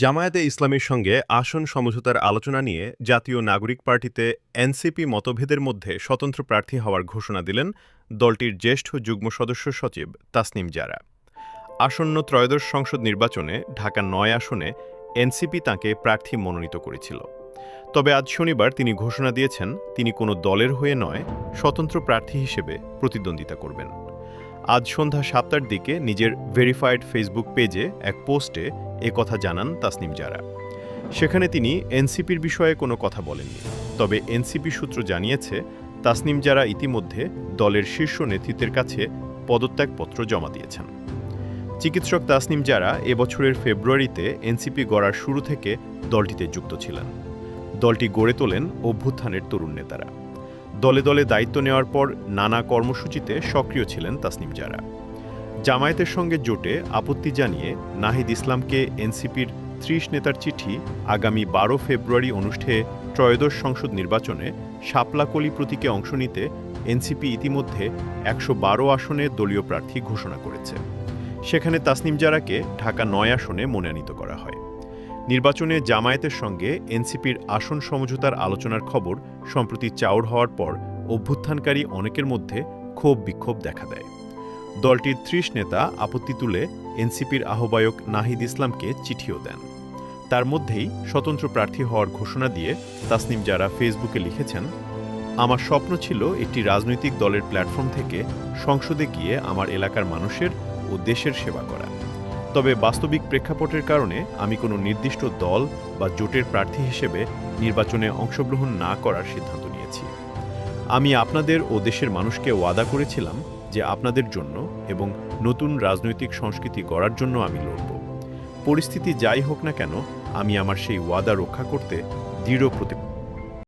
জামায়াতে ইসলামীর সঙ্গে আসন সমঝোতার আলোচনা নিয়ে জাতীয় নাগরিক পার্টিতে এনসিপি মতভেদের মধ্যে স্বতন্ত্র প্রার্থী হওয়ার ঘোষণা দিলেন দলটির জ্যেষ্ঠ যুগ্ম সদস্য সচিব তাসনিম জারা। আসন্ন ত্রয়োদশ সংসদ নির্বাচনে ঢাকা নয় আসনে এনসিপি তাঁকে প্রার্থী মনোনীত করেছিল। তবে আজ শনিবার তিনি ঘোষণা দিয়েছেন, তিনি কোনো দলের হয়ে নয়, স্বতন্ত্র প্রার্থী হিসেবে প্রতিদ্বন্দ্বিতা করবেন। আজ সন্ধ্যা সাতটার দিকে নিজের ভেরিফাইড ফেসবুক পেজে এক পোস্টে কথা জানান তাসনিম জারা। সেখানে তিনি এনসিপির বিষয়ে কোনো কথা বলেননি। তবে এনসিপি সূত্র জানিয়েছে, তাসনিম জারা ইতিমধ্যে দলের শীর্ষ নেতৃত্বের কাছে পদত্যাগপত্র জমা দিয়েছেন। চিকিৎসক তাসনিম জারা এবছরের ফেব্রুয়ারিতে এনসিপি গড়ার শুরু থেকে দলটিতে যুক্ত ছিলেন। দলটি গড়ে তোলেন অভ্যুত্থানের তরুণ নেতারা। দলে দলে দায়িত্ব নেওয়ার পর নানা কর্মসূচিতে সক্রিয় ছিলেন তাসনিম জারা। জামায়াতের সঙ্গে জোটে আপত্তি জানিয়ে নাহিদ ইসলামকে এনসিপির ত্রিশ নেতার চিঠি আগামী বারো ফেব্রুয়ারি অনুষ্ঠে ত্রয়োদশ সংসদ নির্বাচনে শাপলাকলি প্রতীকে অংশ নিতে এনসিপি ইতিমধ্যে একশো বারো আসনে দলীয় প্রার্থী ঘোষণা করেছে। সেখানে তাসনিম জারাকে ঢাকা নয় আসনে মনোনীত করা হয়। নির্বাচনে জামায়াতের সঙ্গে এনসিপির আসন সমঝোতার আলোচনার খবর সম্প্রতি চাউর হওয়ার পর অভ্যুত্থানকারী অনেকের মধ্যে ক্ষোভ বিক্ষোভ দেখা দেয়। দলটির ত্রিশ নেতা আপত্তি তুলে এনসিপির আহ্বায়ক নাহিদ ইসলামকে চিঠিও দেন। তার মধ্যেই স্বতন্ত্র প্রার্থী হওয়ার ঘোষণা দিয়ে তাসনিম যারা ফেসবুকে লিখেছেন, আমার স্বপ্ন ছিল একটি রাজনৈতিক দলের প্ল্যাটফর্ম থেকে সংসদে গিয়ে আমার এলাকার মানুষের ও দেশের সেবা করা। তবে বাস্তবিক প্রেক্ষাপটের কারণে আমি কোনো নির্দিষ্ট দল বা জোটের প্রার্থী হিসেবে নির্বাচনে অংশগ্রহণ না করার সিদ্ধান্ত নিয়েছি। আমি আপনাদের ও দেশের মানুষকে ওয়াদা করেছিলাম যে আপনাদের জন্য এবং নতুন রাজনৈতিক সংস্কৃতি গড়ার জন্য আমি লড়ব। পরিস্থিতি যাই হোক না কেন, আমি আমার সেই ওয়াদা রক্ষা করতে দৃঢ় প্রতি